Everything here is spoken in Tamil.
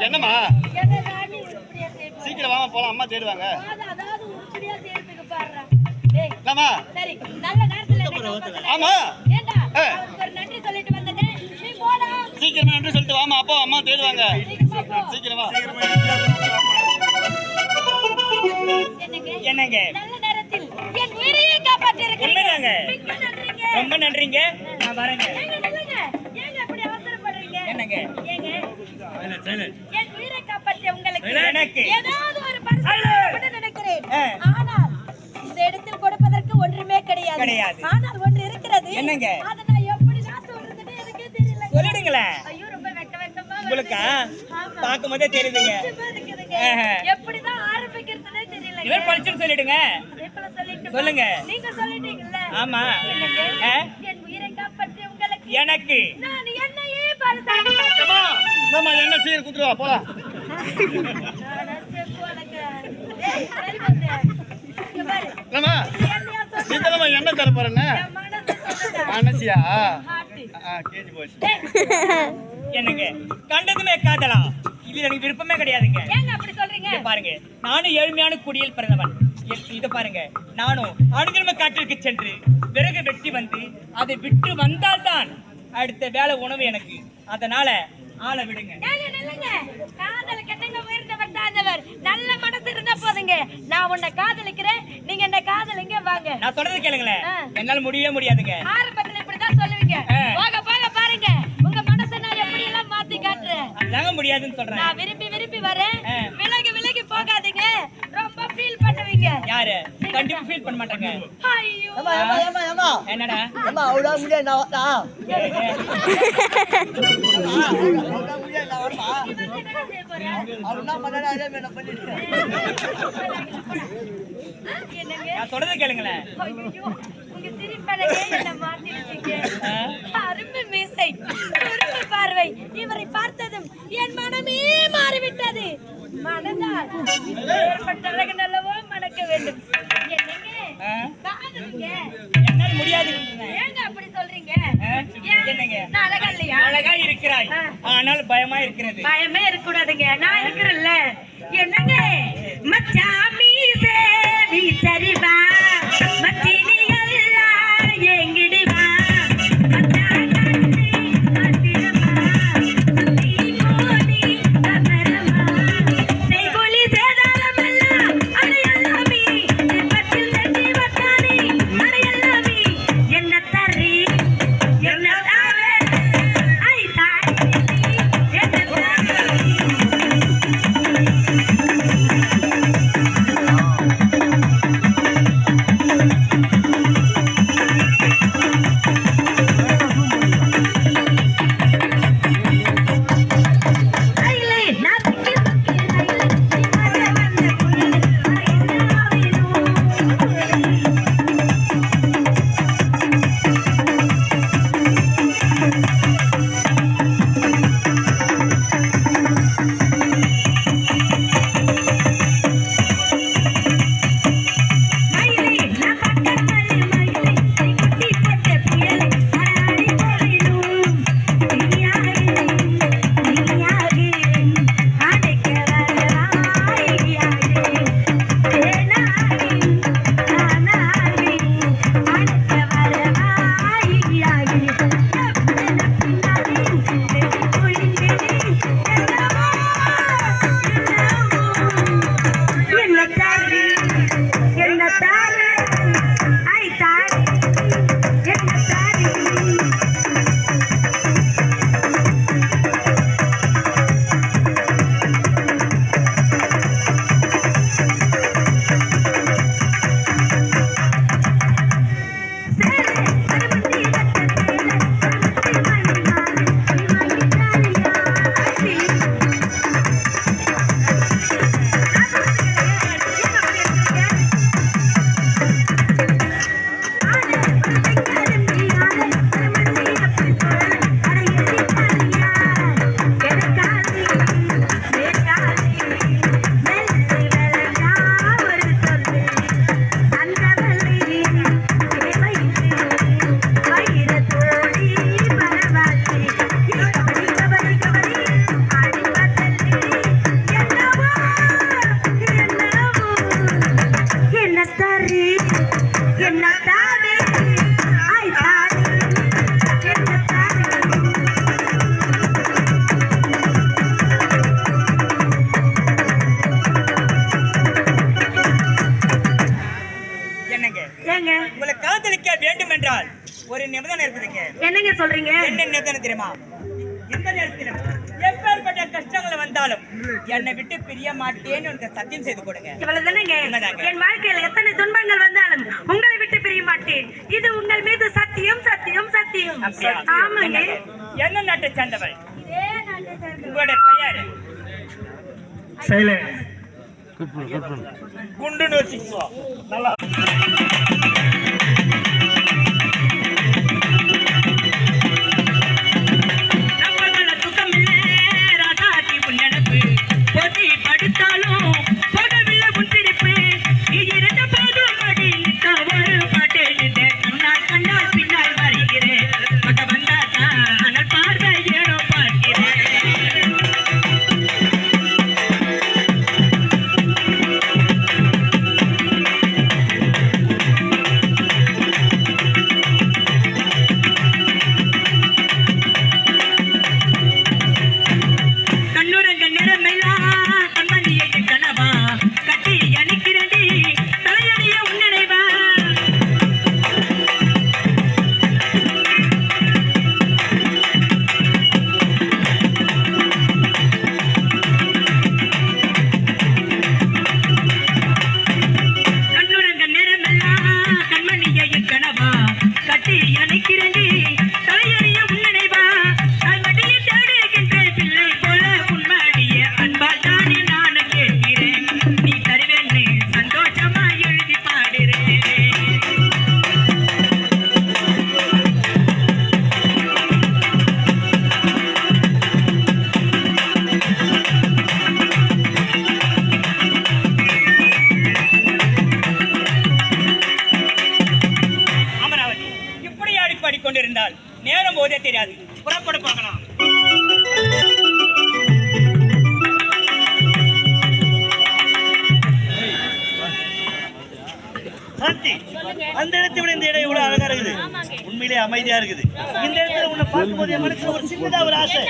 என்னம்மா? சீக்கிரம் வாமா போலாம் அம்மா தேடுவாங்க சரி, நல்ல நேரத்துல. ஆமா ஏண்டா, ஆ. அவருக்கு ஒரு நன்றி சொல்லிட்டு வந்தேனே, நீ போடா. சீக்கிரமா நன்றி சொல்லிட்டு வாமா அப்பா அம்மா தேடுவாங்க சீக்கிரமா என்னங்க? என்னங்க நல்ல நேரத்தில் என் உயிரையே காப்பாத்தியிருக்கிறீங்க. உண்மைதாங்க. மிக்க நன்றிங்க. ரொம்ப நன்றிங்க நான் வரேங்க ஏங்க, அவசரப்படுறீங்க? என்னங்க? ஏங்க, என் உயிரை காப்பாற்றிய உங்களுக்கு எனக்கு. ஏதாவது ஒரு பரிசு அல்ல. கொடுக்கணும்னு நினைக்கிறேன். ஆ. ஆனால் இந்த இடத்தில் கொடுப்பதற்கு ஒன்றுமே கிடையாது கிடையாது. ஆனால் ஒன்று இருக்கிறது என்னங்க? அதை நான் எப்படிதான் சொல்றதுன்னு எனக்கே தெரியல சொல்லிடுங்களேன் ஐயோ ரொம்ப வெக்க வெக்கமா உங்களுக்கா வருது. ஆமா. பார்க்கும் போதே தெரியுதுங்க. எப்படிதான் ஆரம்பிக்கிறதுனே தெரியல இவர் படிச்சுன்னு சொல்லிடுங்க சொல்லுங்க. நீங்க சொல்லிட்டீங்கல்ல ஆமா. என்னங்க? ஆ? என் உயிரை காப்பாற்றிய உங்களுக்கு எனக்கு சீக்கிரம் குத்துருவா போலாம். என்னம்மா? சீக்கிரமா என்ன தர போறேன்னு. கேஜி போச்சு. என்னங்க? கண்டதுமே காதலா? இது எனக்கு விருப்பமே கிடையாதுங்க. ஏங்க அப்படி சொல்றீங்க? பாருங்க. நானும் ஏழ்மையான குடியில் பிறந்தவன். இத பாருங்க. நானும் அணுகிரும காட்டிற்கு சென்று விறகு வெட்டி வந்து அதை விட்டு வந்தால்தான் அடுத்த வேலை உணவு எனக்கு. அதனால ஆளை விடுங்க. ஏங்க நில்லுங்க. காதலுக்கு என்னங்க உயர்ந்தவர் தாழ்ந்தவர்? நல்ல மனசு இருந்தா போதுங்க. நான் உன்னை காதலிக்கிறேன். நீங்க என்ன காதலிங்க வாங்க. நான் சொல்றது கேளுங்களேன். என்னால முடியவே முடியாதுங்க. ஆரம்பத்துல இப்படிதான் சொல்லுவீங்க. போக போக பாருங்க. உங்க மனசை நான் எப்படி எல்லாம் மாத்தி காட்டுறேன்? அதாங்க முடியாதுன்னு சொல்றேன். நான் விரும்பி விரும்பி வரேன். விலகி விலகி போகாதீங்க. ரொம்ப ஃபீல் பண்ணுவீங்க. யாரு? கண்டிப்பா ஃபீல் பண்ண மாட்டாங்க. ஐயோ. என்னடா? முடியாது, நான்? முடியாது, நான் என்ன பண்ணாலும் அதே மாதிரி நான் பண்ணிட்டேன். என்னங்க நான் சொல்றது கேளுங்களேன். உங்க என்ன அருமை மீசை குறும்பு பார்வை. இவரை பார்த்ததும் என் மனமே மாறிவிட்டது. மனதால் ஏற்பட்ட அழகு நல்லவோ மணக்க வேண்டும். என்னங்க? ஆ? என்னங்க? அழகா இல்லையா? அழகா இருக்கிறாய். ஆனால் பயமா இருக்கிறது. பயமே இருக்க கூடாதுங்க நான் இருக்கிறேன்ல. என்னங்க? மச்சான் என்னங்க? ஏங்க? உங்களை காதலிக்க வேண்டும் என்றால் ஒரு நிபந்தனை இருக்குதுங்க என்னங்க சொல்றீங்க? என்ன நிபந்தனை தெரியுமா? எந்த நேரத்திலும் கஷ்டங்கள் வந்தாலும் என்னை விட்டு பிரிய மாட்டேன்னு உனக்கு சத்தியம் செய்து கொடுங்க. இவ்வளவுதானேங்க. என் வாழ்க்கையில எத்தனை துன்பங்கள் வந்தாலும் உங்களை விட்டு பிரிய மாட்டேன் இது உங்கள் மீது சத்தியம் சத்தியம் சத்தியம்? ஆமாங்க. என்ன நாட்டை சேர்ந்தவள். உங்களுடைய பெயர்? குண்டுன்னு வச்சுக்கோ. நல்லா. அழகா அமைதியா இருக்குது. இந்த இடத்துல உன்னை பார்க்கும்போது என் மனசுல ஒரு சின்னதா ஒரு ஆசை.